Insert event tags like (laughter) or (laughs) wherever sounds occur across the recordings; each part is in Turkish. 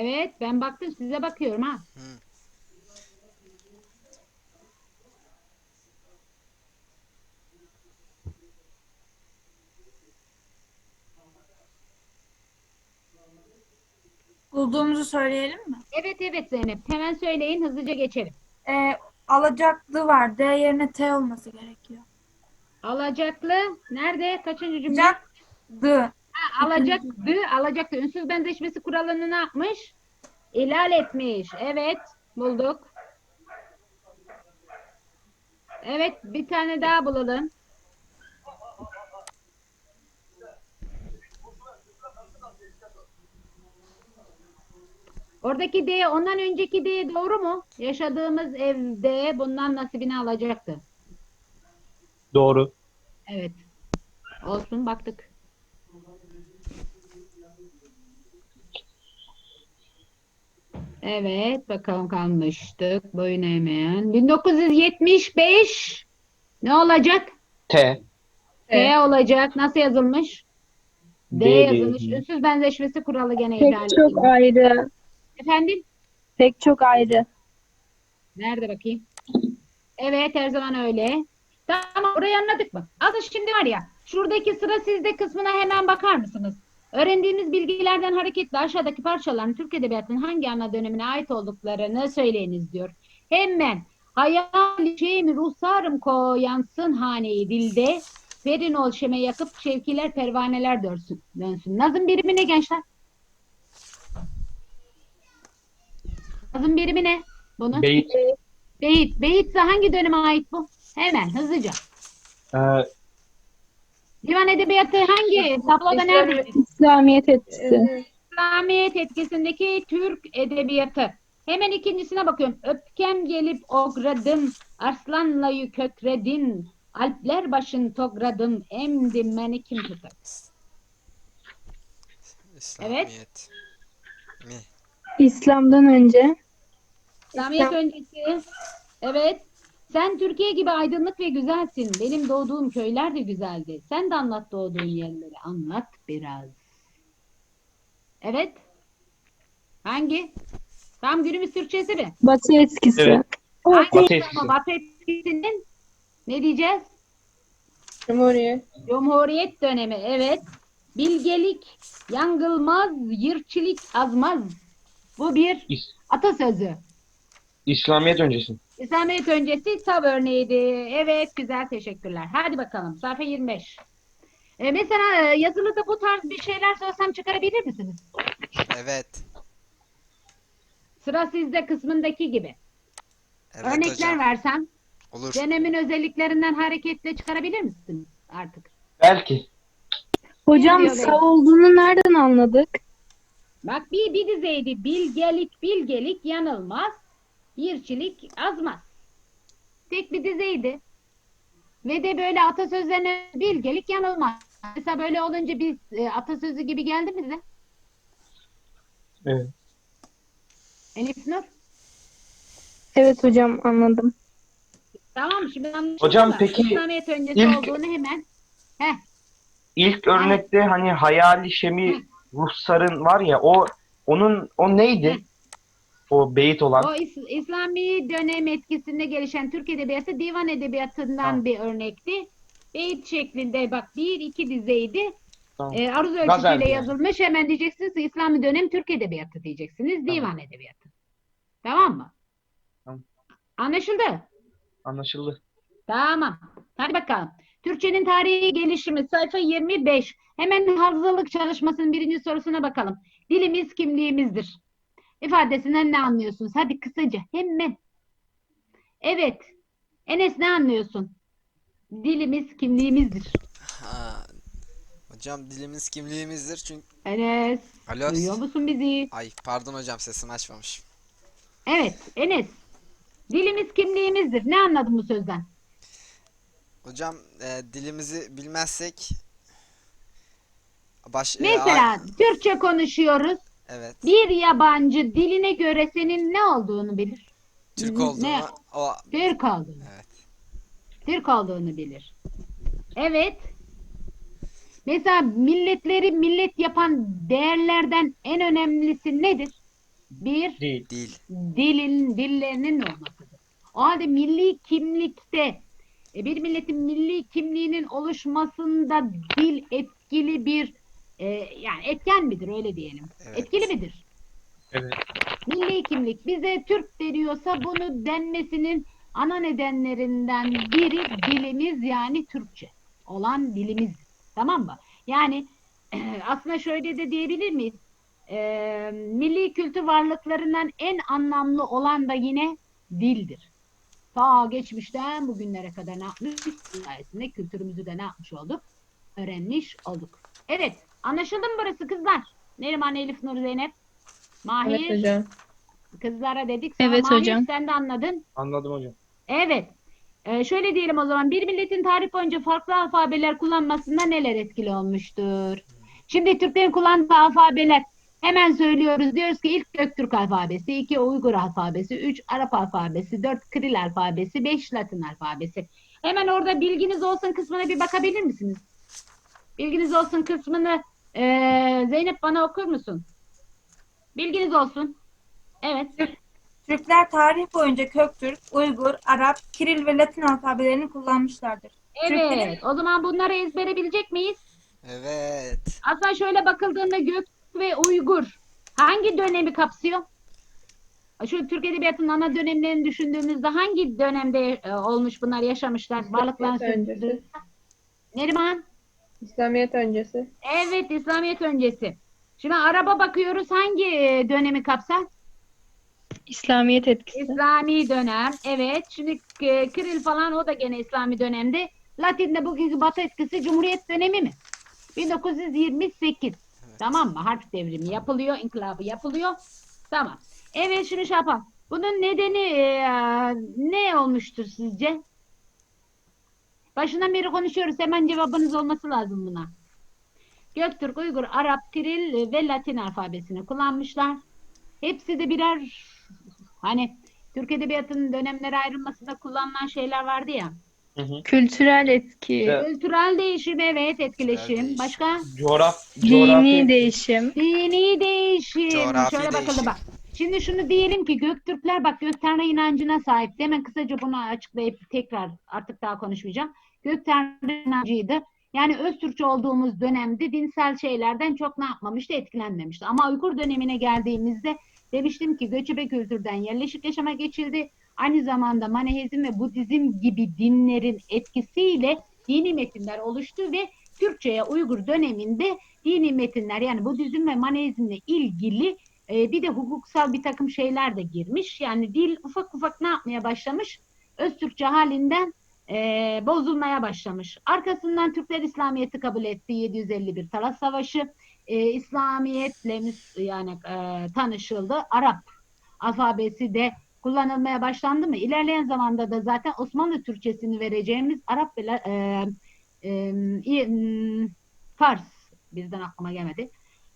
Evet ben baktım size bakıyorum ha. Hı. Bulduğumuzu söyleyelim mi? Evet evet Zeynep hemen söyleyin hızlıca geçelim. Ee, alacaklı var. D yerine T olması gerekiyor. Alacaklı nerede? Kaçıncı cümle? Alacaklı. Ha, alacaktı, alacaktı. Ünsüz benzeşmesi kuralını ne yapmış? İhlal etmiş. Evet, bulduk. Evet, bir tane daha bulalım. Oradaki D, ondan önceki D doğru mu? Yaşadığımız evde bundan nasibini alacaktı. Doğru. Evet. Olsun, baktık. Evet, bakalım kalmıştık. Boyun eğmeyen. 1975 ne olacak? T. T olacak. Nasıl yazılmış? D, D yazılmış. diye. Ünsüz benzeşmesi kuralı gene Pek ihlal çok edilmiş. ayrı. Efendim? Pek çok ayrı. Nerede bakayım? Evet, her zaman öyle. Tamam, orayı anladık mı? Aslında şimdi var ya, şuradaki sıra sizde kısmına hemen bakar mısınız? Öğrendiğimiz bilgilerden hareketle aşağıdaki parçaların Türk Edebiyatı'nın hangi ana dönemine ait olduklarını söyleyiniz diyor. Hemen hayal şeyimi ruhsarım koyansın haneyi dilde verin ol şeme yakıp şevkiler pervaneler dönsün. dönsün. Nazım birimi ne gençler? Nazım birimi ne? Bunu? Beyit. Beyit. Beyitse hangi döneme ait bu? Hemen hızlıca. Ee, Divan Edebiyatı hangi? Tabloda nerede? İslamiyet etkisi. İslamiyet etkisindeki Türk Edebiyatı. Hemen ikincisine bakıyorum. Öpkem gelip ogradım, arslanla kökredim, alpler başın togradım, emdim beni kim tutar? İslamiyet. Mi? İslam'dan önce İslamiyet öncesi. Evet. Sen Türkiye gibi aydınlık ve güzelsin. Benim doğduğum köyler de güzeldi. Sen de anlat doğduğun yerleri. Anlat biraz. Evet. Hangi? Tam günümüz Türkçesi mi? Batı etkisi. Evet. Hangi Batı ama etkisi. Batı etkisinin ne diyeceğiz? Cumhuriyet. Cumhuriyet dönemi. Evet. Bilgelik yangılmaz, yırçilik azmaz. Bu bir İs- atasözü. İslamiyet öncesi. İslamiyet öncesi tab örneğiydi. Evet, güzel teşekkürler. Hadi bakalım. Sayfa 25. E, mesela yazılıda bu tarz bir şeyler sorsam çıkarabilir misiniz? Evet. Sıra sizde kısmındaki gibi. Evet Örnekler hocam. versem Olur. dönemin özelliklerinden hareketle çıkarabilir misiniz artık? Belki. Hocam sağ olduğunu nereden anladık? Bak bir, bir dizeydi. Bilgelik, bilgelik yanılmaz. Yirçilik azmaz. Tek bir dizeydi. Ve de böyle atasözlerine bilgelik yanılmaz. Mesela böyle olunca bir e, atasözü gibi geldi mi size? Evet. Elif Nur? Evet hocam anladım. Tamam mı? Şimdi anlaşıldı Hocam peki İslamiyet öncesi ilk- olduğunu hemen. Heh. İlk örnekte hani hayali şemi ruhsarın var ya o onun o neydi? O beyit olan. O İs- İslami dönem etkisinde gelişen Türk Edebiyatı divan edebiyatından Tamam. bir örnekti. Beyit şeklinde bak bir iki dizeydi. Tamam. E, aruz ölçüsüyle yani. yazılmış. Hemen diyeceksiniz İslami dönem Türk Edebiyatı diyeceksiniz. Divan Edebiyatı. Tamam mı? Tamam. Anlaşıldı? Anlaşıldı. Tamam. Hadi bakalım. Türkçenin tarihi gelişimi sayfa 25. Hemen hazırlık çalışmasının birinci sorusuna bakalım. Dilimiz kimliğimizdir. İfadesinden ne anlıyorsunuz? Hadi kısaca hemen. Evet. Enes ne anlıyorsun? Dilimiz kimliğimizdir. Ha. Hocam dilimiz kimliğimizdir çünkü... Enes. Alo. Duyuyor musun bizi? Ay pardon hocam sesimi açmamışım. Evet. Enes. Dilimiz kimliğimizdir. Ne anladın bu sözden? Hocam e, dilimizi bilmezsek... Baş... e, Mesela a- Türkçe konuşuyoruz. Evet. Bir yabancı diline göre senin ne olduğunu bilir. Türk Ne- olduğunu... O... Türk olduğunu. Evet. Türk olduğunu bilir. Evet. Mesela milletleri millet yapan değerlerden en önemlisi nedir? bir. Dil. dilin dillerinin olmasıdır. O halde milli kimlikte e, bir milletin milli kimliğinin oluşmasında dil etkili bir e, yani etken midir öyle diyelim. Evet. Etkili midir? Evet. Milli kimlik bize Türk deniyorsa bunu denmesinin ana nedenlerinden biri dilimiz yani Türkçe olan dilimiz. Tamam mı? Yani (clears throat) aslında şöyle de diyebilir miyiz? Ee, milli kültür varlıklarından en anlamlı olan da yine dildir. Ta geçmişten bugünlere kadar ne yapmış? Sayesinde kültürümüzü de ne yapmış olduk? Öğrenmiş olduk. Evet, anlaşıldı mı burası kızlar? Neriman, Elif, Nur, Zeynep, Mahir. Evet hocam. Kızlara dedik. Sana Evet Mahir, hocam. Sen de anladın. Anladım hocam. Evet. Ee, şöyle diyelim o zaman. Bir milletin tarih boyunca farklı alfabeler kullanmasında neler etkili olmuştur? Şimdi Türklerin kullandığı alfabeler hemen söylüyoruz. Diyoruz ki ilk Göktürk alfabesi, iki Uygur alfabesi, üç Arap alfabesi, dört Kiril alfabesi, beş Latin alfabesi. Hemen orada bilginiz olsun kısmına bir bakabilir misiniz? Bilginiz olsun kısmını ee, Zeynep bana okur musun? Bilginiz olsun. Evet. Türkler tarih boyunca Köktürk, Uygur, Arap, Kiril ve Latin alfabelerini kullanmışlardır. Evet. O zaman bunları ezbere bilecek miyiz? Evet. Aslında şöyle bakıldığında Gök ve Uygur hangi dönemi kapsıyor? Şu Türk Edebiyatı'nın ana dönemlerini düşündüğümüzde hangi dönemde e, olmuş bunlar yaşamışlar? Varlıklarını sürdürdü. Neriman? İslamiyet öncesi. Evet, İslamiyet öncesi. Şimdi araba bakıyoruz hangi e, dönemi kapsar? İslamiyet etkisi. İslami dönem. Evet. Şimdi e, Kiril falan o da gene İslami dönemde. Latin'de bugünkü Batı etkisi Cumhuriyet dönemi mi? 1928. Tamam mı? Harf devrimi yapılıyor, inkılabı yapılıyor. Tamam. Evet şimdi şey yapalım. Bunun nedeni e, ne olmuştur sizce? Başından beri konuşuyoruz. Hemen cevabınız olması lazım buna. Göktürk, Uygur, Arap, Kiril ve Latin alfabesini kullanmışlar. Hepsi de birer hani Türk Edebiyatı'nın dönemlere ayrılmasında kullanılan şeyler vardı ya. Hı hı. Kültürel etki. Evet. Kültürel değişim evet etkileşim. değişim. Başka? Coğraf, Dini coğrafi- değişim. Dini değişim. Coğrafi Şöyle bakalım bak. Şimdi şunu diyelim ki Göktürkler bak Göktanrı inancına sahip. Hemen kısaca bunu açıklayıp tekrar artık daha konuşmayacağım. Göktanrı inancıydı. Yani Öztürkçe olduğumuz dönemde dinsel şeylerden çok ne yapmamıştı? Etkilenmemişti. Ama Uygur dönemine geldiğimizde demiştim ki göçebe kültürden yerleşik yaşama geçildi. Aynı zamanda Manihizm ve Budizm gibi dinlerin etkisiyle dini metinler oluştu ve Türkçe'ye Uygur döneminde dini metinler yani Budizm ve Manihizmle ilgili e, bir de hukuksal bir takım şeyler de girmiş. Yani dil ufak ufak ne yapmaya başlamış? Öztürkçe halinden e, bozulmaya başlamış. Arkasından Türkler İslamiyet'i kabul etti. 751 Talas Savaşı. E, İslamiyetle yani e, tanışıldı. Arap alfabesi de kullanılmaya başlandı mı? İlerleyen zamanda da zaten Osmanlı Türkçesini vereceğimiz Arap ve e, e, Fars birden aklıma gelmedi.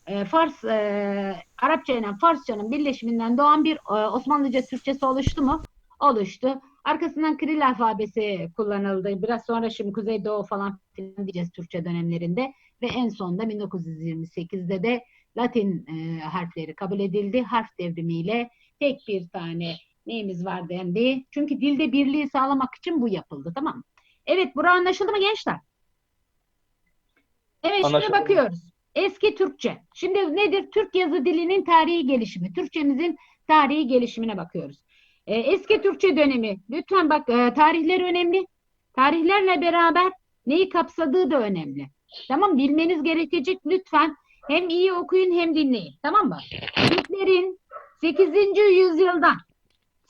E, Fars e, Arapça ile Farsçanın birleşiminden doğan bir e, Osmanlıca Türkçesi oluştu mu? Oluştu. Arkasından Kiril alfabesi kullanıldı. Biraz sonra şimdi Kuzeydoğu falan filan diyeceğiz Türkçe dönemlerinde ve en sonunda 1928'de de Latin e, harfleri kabul edildi. Harf devrimiyle tek bir tane neyimiz var dendi. Çünkü dilde birliği sağlamak için bu yapıldı tamam mı? Evet bura anlaşıldı mı gençler? Evet şimdi Anlaşıldı. bakıyoruz. Eski Türkçe. Şimdi nedir? Türk yazı dilinin tarihi gelişimi. Türkçemizin tarihi gelişimine bakıyoruz. Ee, eski Türkçe dönemi. Lütfen bak e, tarihler önemli. Tarihlerle beraber neyi kapsadığı da önemli. Tamam bilmeniz gerekecek lütfen. Hem iyi okuyun hem dinleyin. Tamam mı? Türklerin 8. yüzyıldan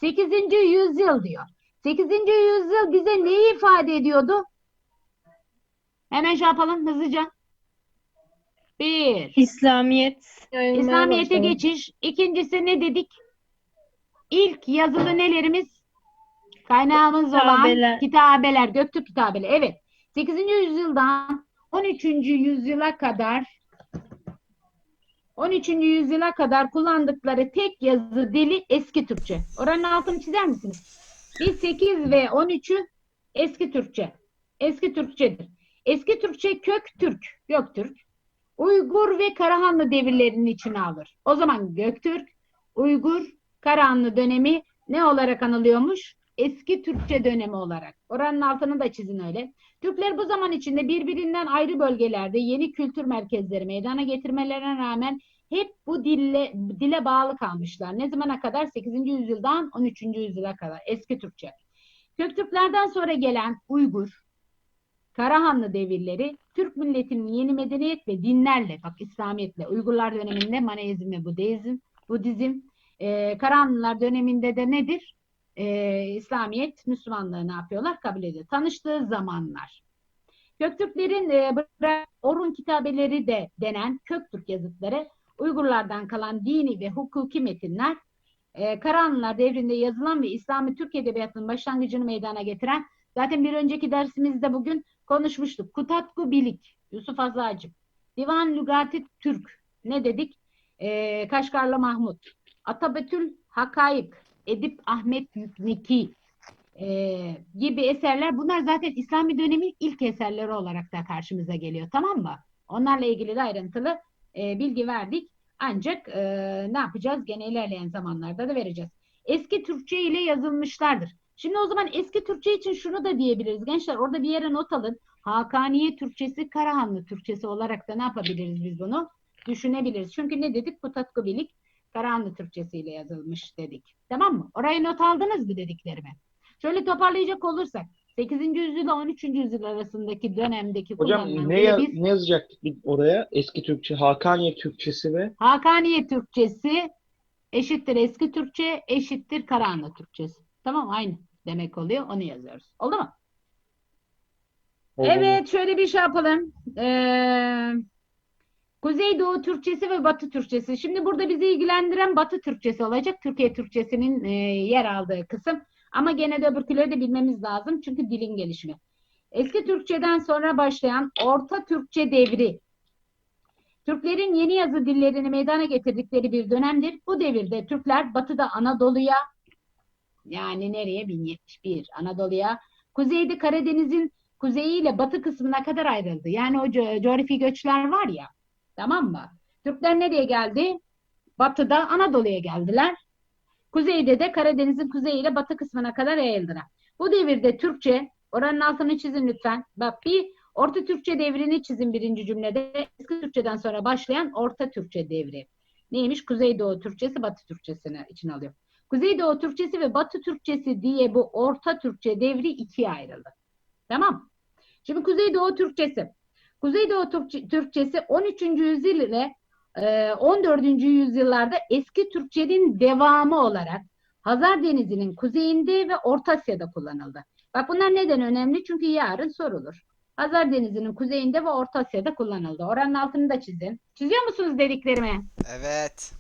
8. yüzyıl diyor. 8. yüzyıl bize neyi ifade ediyordu? Hemen şey yapalım hızlıca. Bir. İslamiyet. İslamiyet'e geçiş. İkincisi ne dedik? İlk yazılı nelerimiz? Kaynağımız olan Kitabeler. kitabeler, Göktürk kitabeleri. Evet. 8. yüzyıldan 13. yüzyıla kadar 13. yüzyıla kadar kullandıkları tek yazı dili eski Türkçe. Oranın altını çizer misiniz? Biz 8 ve 13'ü eski Türkçe. Eski Türkçedir. Eski Türkçe kök Türk, Göktürk. Uygur ve Karahanlı devirlerinin içine alır. O zaman Göktürk, Uygur, Karahanlı dönemi ne olarak anılıyormuş? Eski Türkçe dönemi olarak. Oranın altını da çizin öyle. Türkler bu zaman içinde birbirinden ayrı bölgelerde yeni kültür merkezleri meydana getirmelerine rağmen hep bu dille, dile bağlı kalmışlar. Ne zamana kadar? 8. yüzyıldan 13. yüzyıla kadar. Eski Türkçe. Köktürklerden sonra gelen Uygur, Karahanlı devirleri Türk milletinin yeni medeniyet ve dinlerle, bak İslamiyetle, Uygurlar döneminde Maneizm ve Budizm, Budizm, e, Karahanlılar döneminde de nedir? E, İslamiyet, Müslümanlığı ne yapıyorlar? Kabul ediyor. Tanıştığı zamanlar. Göktürklerin e, Orhun kitabeleri de denen Köktürk yazıtları Uygurlardan kalan dini ve hukuki metinler e, Karahanlılar devrinde yazılan ve İslami Türk Edebiyatı'nın başlangıcını meydana getiren zaten bir önceki dersimizde bugün konuşmuştuk. Kutatku Bilik, Yusuf Azacık, Divan Lügati Türk ne dedik? E, Kaşgarlı Mahmut, Atabetül Hakayık, Edip Ahmet Yükniki e, gibi eserler bunlar zaten İslami dönemin ilk eserleri olarak da karşımıza geliyor tamam mı? Onlarla ilgili de ayrıntılı e, bilgi verdik. Ancak e, ne yapacağız? Gene ilerleyen zamanlarda da vereceğiz. Eski Türkçe ile yazılmışlardır. Şimdi o zaman eski Türkçe için şunu da diyebiliriz. Gençler orada bir yere not alın. Hakaniye Türkçesi, Karahanlı Türkçesi olarak da ne yapabiliriz biz bunu? Düşünebiliriz. Çünkü ne dedik? Kutatku Bilik Karahanlı Türkçesi ile yazılmış dedik. Tamam mı? Oraya not aldınız mı dediklerimi? Şöyle toparlayacak olursak 8. yüzyıl ile 13. yüzyıl arasındaki dönemdeki Hocam ne, ya- biz ne yazacaktık biz oraya? Eski Türkçe, Hakaniye Türkçesi ve Hakaniye Türkçesi eşittir eski Türkçe eşittir Karahanlı Türkçesi. Tamam aynı demek oluyor. Onu yazıyoruz. Oldu mu? Evet şöyle bir şey yapalım. Ee, Kuzeydoğu Türkçesi ve Batı Türkçesi. Şimdi burada bizi ilgilendiren Batı Türkçesi olacak. Türkiye Türkçesinin e, yer aldığı kısım. Ama gene de öbürküleri de bilmemiz lazım. Çünkü dilin gelişimi. Eski Türkçeden sonra başlayan Orta Türkçe devri. Türklerin yeni yazı dillerini meydana getirdikleri bir dönemdir. Bu devirde Türkler batıda Anadolu'ya yani nereye? 1071 Anadolu'ya, kuzeyde Karadeniz'in kuzeyiyle batı kısmına kadar ayrıldı. Yani o co- coğrafi göçler var ya. Tamam mı? Türkler nereye geldi? Batıda Anadolu'ya geldiler. Kuzeyde de Karadeniz'in kuzeyiyle batı kısmına kadar yayıldılar. Bu devirde Türkçe, oranın altını çizin lütfen. Bak bir Orta Türkçe devrini çizin birinci cümlede. Eski Türkçeden sonra başlayan Orta Türkçe devri. Neymiş? Kuzeydoğu Türkçesi, Batı Türkçesini içine alıyor. Kuzeydoğu Türkçesi ve Batı Türkçesi diye bu Orta Türkçe devri ikiye ayrıldı. Tamam. Şimdi Kuzeydoğu Türkçesi. Kuzeydoğu Türkçe- Türkçesi 13. yüzyıl ile e, 14. yüzyıllarda eski Türkçenin devamı olarak Hazar Denizi'nin kuzeyinde ve Orta Asya'da kullanıldı. Bak bunlar neden önemli? Çünkü yarın sorulur. Hazar Denizi'nin kuzeyinde ve Orta Asya'da kullanıldı. Oranın altını da çizin. Çiziyor musunuz dediklerimi? Evet.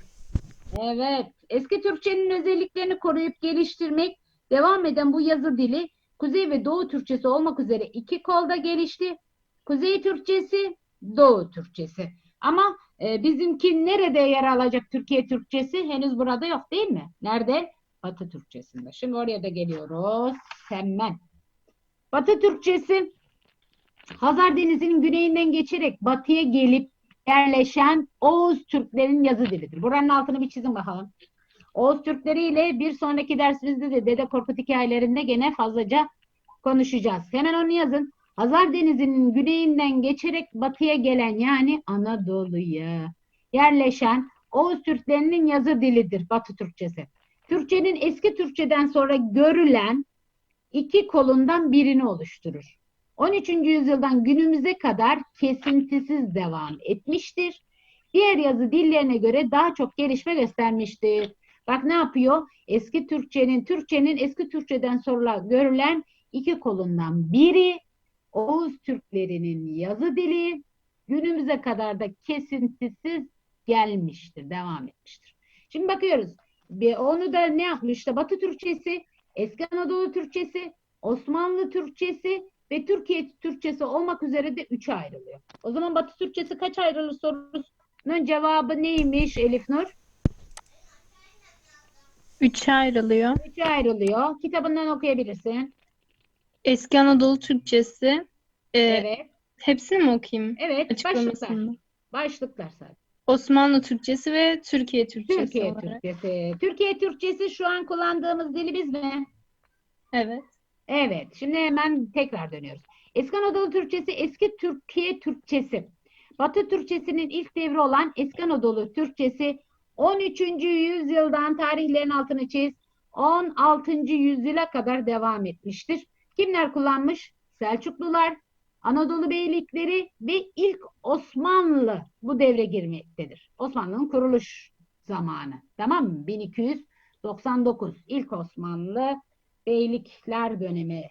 Evet. Eski Türkçenin özelliklerini koruyup geliştirmek devam eden bu yazı dili Kuzey ve Doğu Türkçesi olmak üzere iki kolda gelişti. Kuzey Türkçesi, Doğu Türkçesi. Ama e, bizimki nerede yer alacak Türkiye Türkçesi? Henüz burada yok değil mi? Nerede? Batı Türkçesinde. Şimdi oraya da geliyoruz. Hemen. Batı Türkçesi Hazar Denizi'nin güneyinden geçerek batıya gelip yerleşen Oğuz Türklerin yazı dilidir. Buranın altını bir çizin bakalım. Oğuz Türkleri ile bir sonraki dersimizde de Dede Korkut hikayelerinde gene fazlaca konuşacağız. Hemen onu yazın. Hazar Denizi'nin güneyinden geçerek batıya gelen yani Anadolu'ya yerleşen Oğuz Türklerinin yazı dilidir Batı Türkçesi. Türkçenin eski Türkçeden sonra görülen iki kolundan birini oluşturur. 13. yüzyıldan günümüze kadar kesintisiz devam etmiştir. Diğer yazı dillerine göre daha çok gelişme göstermiştir. Bak ne yapıyor? Eski Türkçenin, Türkçenin eski Türkçeden sonra görülen iki kolundan biri Oğuz Türklerinin yazı dili günümüze kadar da kesintisiz gelmiştir, devam etmiştir. Şimdi bakıyoruz. Bir, onu da ne yapmış? İşte Batı Türkçesi, Eski Anadolu Türkçesi, Osmanlı Türkçesi ve Türkiye Türkçesi olmak üzere de üçe ayrılıyor. O zaman Batı Türkçesi kaç ayrılır sorusunun cevabı neymiş Elif Nur? Üçe ayrılıyor. Üçe ayrılıyor. Kitabından okuyabilirsin. Eski Anadolu Türkçesi. Ee, Evet. Hepsini mi okuyayım? Evet. Başlıklar. Açıklamasını. Başlıklar sadece. Osmanlı Türkçesi ve Türkiye Türkçesi Türkiye olarak. Türkçesi. Türkiye Türkçesi şu an kullandığımız dilimiz mi? Evet. Evet. Şimdi hemen tekrar dönüyoruz. Eski Anadolu Türkçesi, eski Türkiye Türkçesi. Batı Türkçesinin ilk devri olan Eski Anadolu Türkçesi 13. yüzyıldan tarihlerin altını çiz 16. yüzyıla kadar devam etmiştir. Kimler kullanmış? Selçuklular, Anadolu beylikleri ve ilk Osmanlı bu devre girmektedir. Osmanlı'nın kuruluş zamanı. Tamam mı? 1299 ilk Osmanlı beylikler dönemi.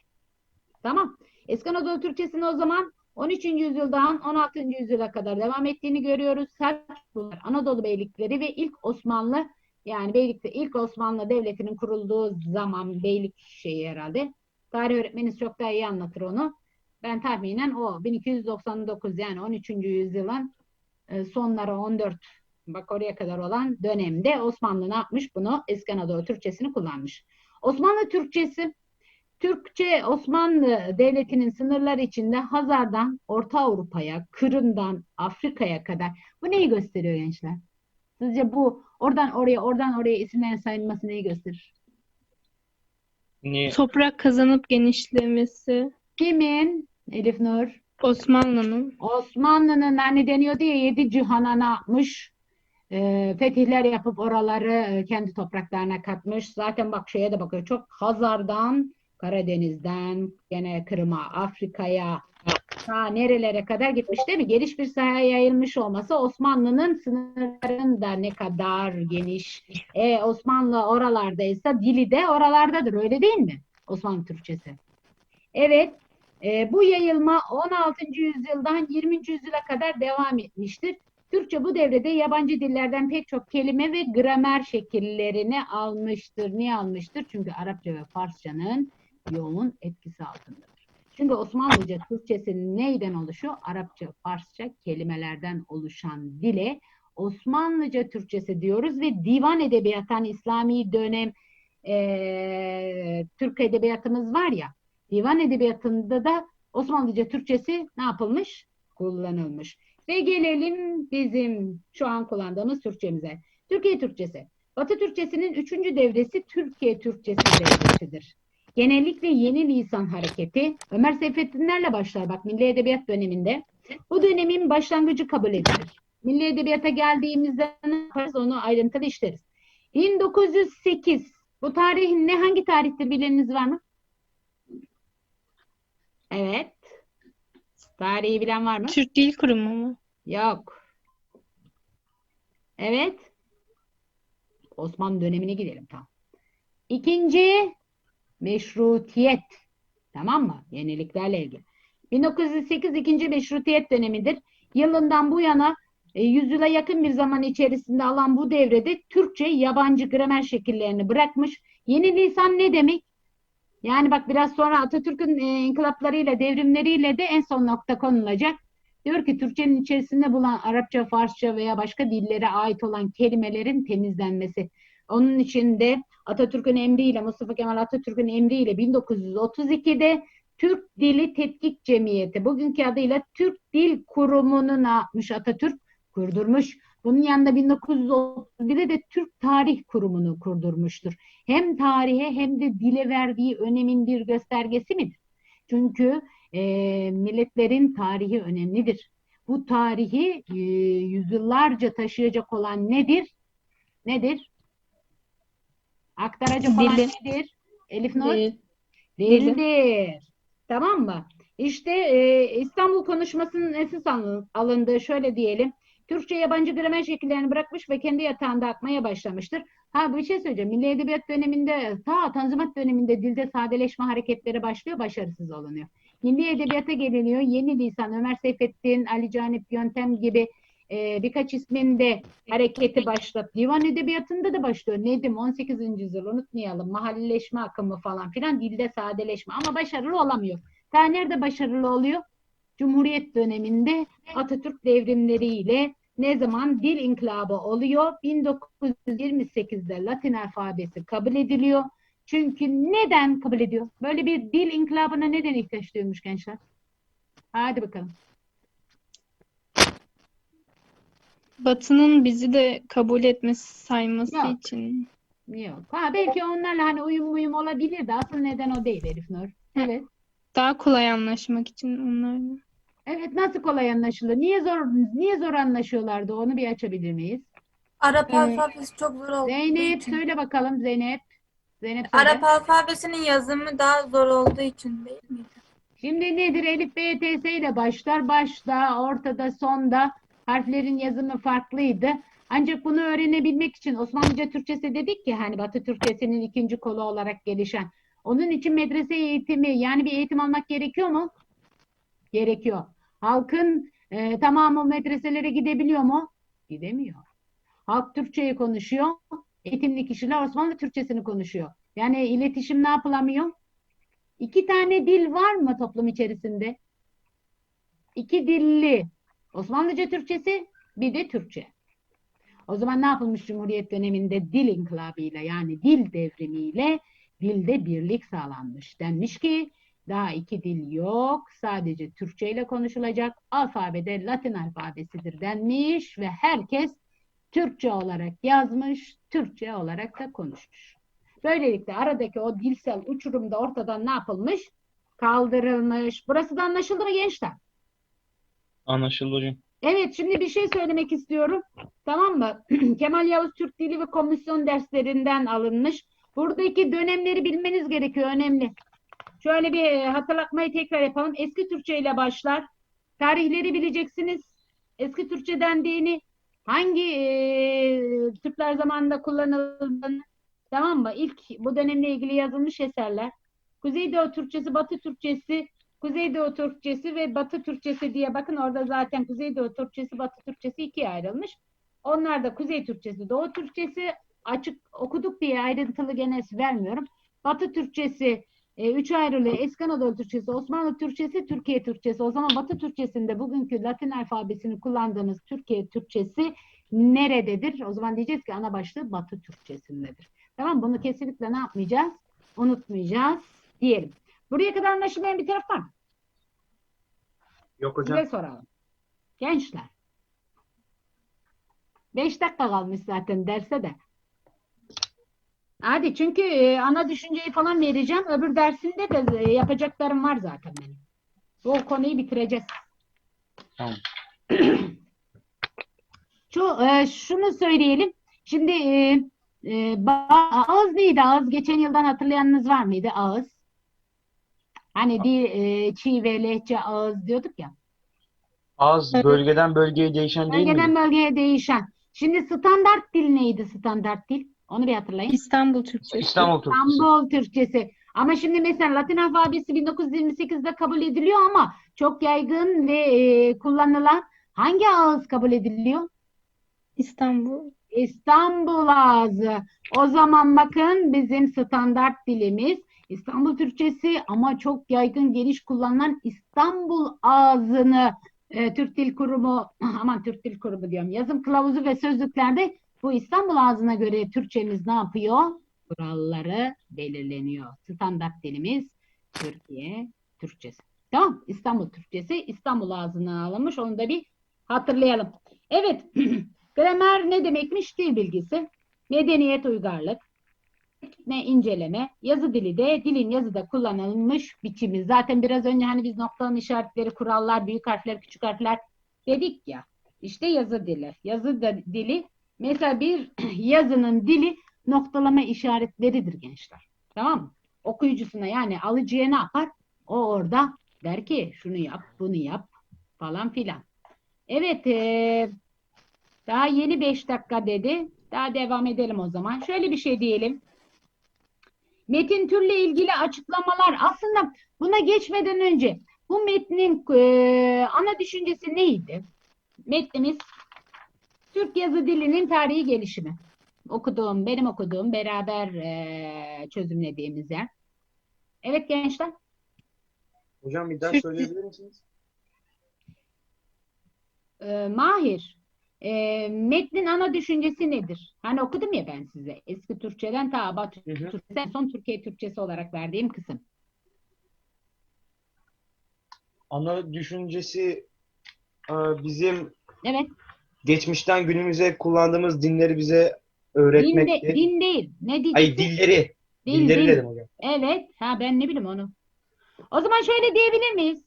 Tamam. Eski Anadolu Türkçesinin o zaman 13. yüzyıldan 16. yüzyıla kadar devam ettiğini görüyoruz. Selçuklular, Anadolu beylikleri ve ilk Osmanlı yani beylikte ilk Osmanlı Devleti'nin kurulduğu zaman beylik şeyi herhalde. Tarih öğretmeniniz çok daha iyi anlatır onu. Ben tahminen o 1299 yani 13. yüzyılın e, sonları 14 bak oraya kadar olan dönemde Osmanlı ne yapmış? Bunu Eski Anadolu Türkçesini kullanmış. Osmanlı Türkçesi Türkçe Osmanlı Devleti'nin sınırları içinde Hazar'dan Orta Avrupa'ya, Kırım'dan Afrika'ya kadar. Bu neyi gösteriyor gençler? Sizce bu oradan oraya, oradan oraya isimlerin sayılması neyi gösterir? Niye? Toprak kazanıp genişlemesi. Kimin? Elif Nur. Osmanlı'nın. Osmanlı'nın hani deniyordu ya yedi cihana ne yapmış? Ee, fetihler yapıp oraları e, kendi topraklarına katmış. Zaten bak şeye de bakıyor. Çok Hazar'dan, Karadeniz'den, gene Kırım'a, Afrika'ya, ta nerelere kadar gitmiş değil mi? Geniş bir sahaya yayılmış olması Osmanlı'nın sınırlarında ne kadar geniş. E, Osmanlı oralardaysa dili de oralardadır öyle değil mi? Osmanlı Türkçesi. Evet. E, bu yayılma 16. yüzyıldan 20. yüzyıla kadar devam etmiştir. Türkçe bu devrede yabancı dillerden pek çok kelime ve gramer şekillerini almıştır. Niye almıştır? Çünkü Arapça ve Farsçanın yoğun etkisi altındadır. Çünkü Osmanlıca Türkçesi neyden oluşuyor? Arapça, Farsça kelimelerden oluşan dile Osmanlıca Türkçesi diyoruz ve divan edebiyatı hani İslami dönem eee, Türk edebiyatımız var ya divan edebiyatında da Osmanlıca Türkçesi ne yapılmış? Kullanılmış. Ve gelelim bizim şu an kullandığımız Türkçemize. Türkiye Türkçesi. Batı Türkçesinin üçüncü devresi Türkiye Türkçesi devresidir. Genellikle yeni lisan hareketi Ömer Seyfettinlerle başlar bak Milli Edebiyat döneminde. Bu dönemin başlangıcı kabul edilir. Milli Edebiyat'a geldiğimizde ne yaparız onu ayrıntılı işleriz. 1908 bu tarih ne hangi tarihtir bileniniz var mı? Evet. Tarihi bilen var mı? Türk Dil Kurumu mu? Yok. Evet. Osmanlı dönemine gidelim tam. İkinci meşrutiyet. Tamam mı? Yeniliklerle ilgili. 1908 ikinci meşrutiyet dönemidir. Yılından bu yana e, yüzyıla yakın bir zaman içerisinde alan bu devrede Türkçe yabancı gramer şekillerini bırakmış. Yeni lisan ne demek? Yani bak biraz sonra Atatürk'ün e, inkılaplarıyla, devrimleriyle de en son nokta konulacak. Diyor ki Türkçenin içerisinde bulan Arapça, Farsça veya başka dillere ait olan kelimelerin temizlenmesi. Onun için de Atatürk'ün emriyle, Mustafa Kemal Atatürk'ün emriyle 1932'de Türk Dili Tetkik Cemiyeti, bugünkü adıyla Türk Dil Kurumu'nu yapmış Atatürk? Kurdurmuş. Bunun yanında 1931'de de Türk Tarih Kurumu'nu kurdurmuştur. Hem tarihe hem de dile verdiği önemin bir göstergesi midir? Çünkü e, milletlerin tarihi önemlidir. Bu tarihi e, yüzyıllarca taşıyacak olan nedir? Nedir? Aktaracak olan Dili. nedir? Elif Nur? Dil. Değildir. Tamam mı? İşte e, İstanbul Konuşması'nın esas alın- alındığı şöyle diyelim. Türkçe yabancı gramer şekillerini bırakmış ve kendi yatağında akmaya başlamıştır. Ha bir şey söyleyeceğim. Milli Edebiyat döneminde, ta Tanzimat döneminde dilde sadeleşme hareketleri başlıyor, başarısız olunuyor. Milli Edebiyata geliniyor. Yeni lisan, Ömer Seyfettin, Ali Canip Yöntem gibi e, birkaç ismin de hareketi başlat. Divan Edebiyatı'nda da başlıyor. Nedim 18. yüzyıl unutmayalım. Mahalleleşme akımı falan filan dilde sadeleşme ama başarılı olamıyor. Ta nerede başarılı oluyor? Cumhuriyet döneminde Atatürk devrimleriyle ne zaman dil inkılabı oluyor? 1928'de Latin alfabesi kabul ediliyor. Çünkü neden kabul ediyor? Böyle bir dil inkılabına neden ihtiyaç duymuş gençler? Hadi bakalım. Batı'nın bizi de kabul etmesi, sayması Yok. için. Yok. Ha, belki onlarla hani uyum uyum olabilir de asıl neden o değil Elif Nur. Evet. Daha kolay anlaşmak için onlarla. Evet nasıl kolay anlaşılır? Niye zor niye zor anlaşıyorlardı? Onu bir açabilir miyiz? Arap Evet. alfabesi çok zor olduğu Zeynep için. söyle bakalım Zeynep. Zeynep söyle. Arap alfabesinin yazımı daha zor olduğu için değil miydi? Şimdi nedir? Elif B, T, S ile başlar. Başta, ortada, sonda harflerin yazımı farklıydı. Ancak bunu öğrenebilmek için Osmanlıca Türkçesi dedik ki hani Batı Türkçesinin ikinci kolu olarak gelişen. Onun için medrese eğitimi yani bir eğitim almak gerekiyor mu? Gerekiyor. Halkın e, tamamı medreselere gidebiliyor mu? Gidemiyor. Halk Türkçeyi konuşuyor. Eğitimli kişiler Osmanlı Türkçesini konuşuyor. Yani iletişim ne yapılamıyor? İki tane dil var mı toplum içerisinde? İki dilli. Osmanlıca Türkçesi bir de Türkçe. O zaman ne yapılmış Cumhuriyet döneminde dil inkılabıyla yani dil devrimiyle dilde birlik sağlanmış. Denmiş ki daha iki dil yok. Sadece Türkçe ile konuşulacak. Alfabede Latin alfabesidir denmiş ve herkes Türkçe olarak yazmış, Türkçe olarak da konuşmuş. Böylelikle aradaki o dilsel uçurum da ortadan ne yapılmış? Kaldırılmış. Burası da anlaşıldı mı gençler? Anlaşıldı hocam. Evet, şimdi bir şey söylemek istiyorum. Tamam mı? (clears throat) Kemal Yavuz Türk Dili ve Komisyon derslerinden alınmış. Buradaki dönemleri bilmeniz gerekiyor, önemli. Şöyle bir e, hatırlatmayı tekrar yapalım. Eski Türkçe ile başlar. Tarihleri bileceksiniz. Eski Türkçe dendiğini, hangi e, Türkler zamanında kullanıldığını, tamam mı? İlk bu dönemle ilgili yazılmış eserler. Kuzeydoğu Türkçesi, Batı Türkçesi, Kuzeydoğu Türkçesi ve Batı Türkçesi diye bakın orada zaten Kuzeydoğu Türkçesi, Batı Türkçesi ikiye ayrılmış. Onlar da Kuzey Türkçesi, Doğu Türkçesi açık okuduk diye ayrıntılı gene vermiyorum. Batı Türkçesi e, üç ayrılıyor. Eski Anadolu Türkçesi, Osmanlı Türkçesi, Türkiye Türkçesi. O zaman Batı Türkçesinde bugünkü Latin alfabesini kullandığımız Türkiye Türkçesi nerededir? O zaman diyeceğiz ki ana başlığı Batı Türkçesindedir. Tamam bunu kesinlikle ne yapmayacağız? Unutmayacağız diyelim. Buraya kadar anlaşılmayan bir taraf var mı? Yok Size soralım. Gençler. Beş dakika kalmış zaten derse de. Hadi çünkü e, ana düşünceyi falan vereceğim. Öbür dersinde de e, yapacaklarım var zaten benim. Bu konuyu bitireceğiz. Tamam. (clears throat) Şu, e, şunu söyleyelim. Şimdi e, ağız neydi? Ağız geçen yıldan hatırlayanınız var mıydı? Ağız. Hani di, e, çiğ ve lehçe ağız diyorduk ya. Az Evet. bölgeden bölgeye değişen değil Bölgeden mi? bölgeye değişen. Şimdi standart dil neydi standart dil? Onu bir hatırlayın. İstanbul Türkçesi. İstanbul Türkçesi. İstanbul Türkçesi. Ama şimdi mesela Latin alfabesi 1928'de kabul ediliyor ama çok yaygın ve e, kullanılan hangi ağız kabul ediliyor? İstanbul. İstanbul ağzı. O zaman bakın bizim standart dilimiz İstanbul Türkçesi ama çok yaygın geniş kullanılan İstanbul ağzını e, Türk Dil Kurumu (laughs) aman Türk Dil Kurumu diyorum yazım kılavuzu ve sözlüklerde bu İstanbul ağzına göre Türkçemiz ne yapıyor? Kuralları belirleniyor. Standart dilimiz Türkiye Türkçesi. Tamam İstanbul Türkçesi İstanbul ağzından alınmış onu da bir hatırlayalım. Evet (clears throat) Gramer ne demekmiş? Dil bilgisi, medeniyet uygarlık, ne inceleme, yazı dili de dilin yazıda kullanılmış biçimi. Zaten biraz önce hani biz noktalama işaretleri, kurallar, büyük harfler, küçük harfler dedik ya. İşte yazı dili. Yazı da dili mesela bir (clears throat) yazının dili noktalama işaretleridir gençler. Tamam mı? Okuyucusuna yani alıcıya ne yapar? O orada der ki şunu yap, bunu yap falan filan. Evet, eee daha yeni 5 dakika dedi. Daha devam edelim o zaman. Şöyle bir şey diyelim. Metin türle ilgili açıklamalar. Aslında buna geçmeden önce bu metnin e, ana düşüncesi neydi? Metnimiz Türk yazı dilinin tarihi gelişimi. Okuduğum, benim okuduğum, beraber e, çözümlediğimiz yer. Evet gençler. Hocam bir daha söyleyebilir misiniz? E, Mahir, e, metnin ana düşüncesi nedir? Hani okudum ya ben size. Eski Türkçeden ta. Türkçeden son Türkiye Türkçesi olarak verdiğim kısım. Ana düşüncesi e, bizim Evet. geçmişten günümüze kullandığımız dinleri bize Din, öğretmekti. de- din değil. Ne diyeceksin? Ay dilleri. Dil, dilleri dil. dedim hocam. Evet. Ha ben ne bileyim onu. O zaman şöyle diyebilir miyiz?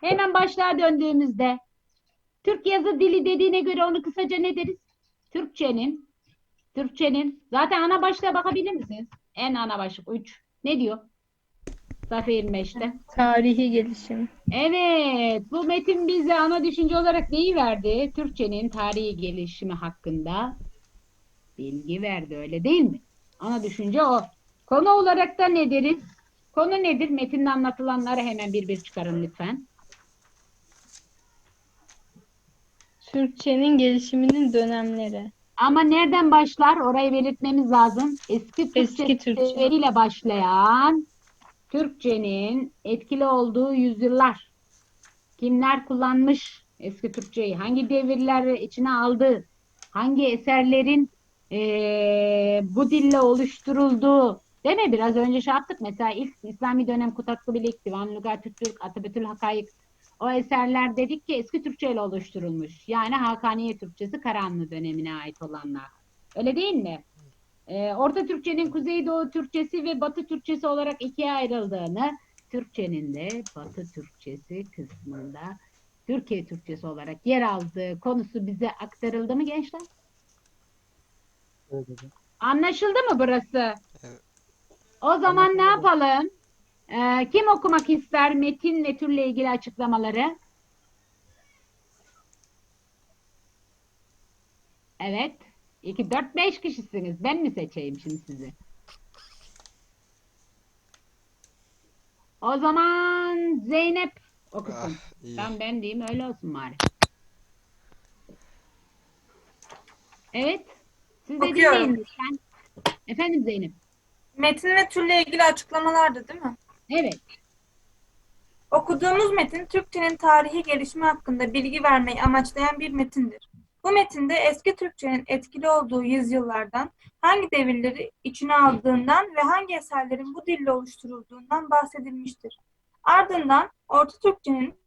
Hemen başlığa döndüğümüzde Türk yazı dili dediğine göre onu kısaca ne deriz? Türkçenin Türkçenin zaten ana başlığa bakabilir misiniz? En ana başlık 3. Ne diyor? Sayfa 25'te. Tarihi gelişim. Evet, bu metin bize ana düşünce olarak neyi verdi? Türkçenin tarihi gelişimi hakkında bilgi verdi, öyle değil mi? Ana düşünce o. Konu olarak da ne deriz? Konu nedir? Metinde anlatılanları hemen bir bir çıkarın lütfen. Türkçenin gelişiminin dönemleri. Ama nereden başlar? Orayı belirtmemiz lazım. Eski Türkçe Eski Türkçe. başlayan Türkçenin etkili olduğu yüzyıllar. Kimler kullanmış eski Türkçeyi? Hangi devirler içine aldı? Hangi eserlerin eee, bu dille oluşturulduğu? Değil mi? Biraz önce şey yaptık. Mesela ilk İslami dönem Kutatlı Bilik, Divan Lügat Türk, Atabetül Hakayık o eserler dedik ki eski Türkçe ile oluşturulmuş. Yani Hakaniye Türkçesi Karahanlı dönemine ait olanlar. Öyle değil mi? Ee, Orta Türkçenin Kuzeydoğu Türkçesi ve Batı Türkçesi olarak ikiye ayrıldığını, Türkçenin de Batı Türkçesi kısmında Türkiye Türkçesi olarak yer aldığı konusu bize aktarıldı mı gençler? Evet hocam. Anlaşıldı mı burası? Evet. O zaman ne yapalım? Ee, kim okumak ister metin ve türle ilgili açıklamaları? Evet. 2, 4, 5 kişisiniz. Ben mi seçeyim şimdi sizi? O zaman Zeynep okusun. Ah, iyi. Ben ben diyeyim öyle olsun bari. Evet. Siz de Okuyorum. dinleyin lütfen. Efendim Zeynep. Metin ve türle ilgili açıklamalardı değil mi? Evet. Okuduğumuz metin Türkçenin tarihi gelişimi hakkında bilgi vermeyi amaçlayan bir metindir. Bu metinde eski Türkçenin etkili olduğu yüzyıllardan, hangi devirleri içine aldığından ve hangi eserlerin bu dille oluşturulduğundan bahsedilmiştir. Ardından Orta Türkçenin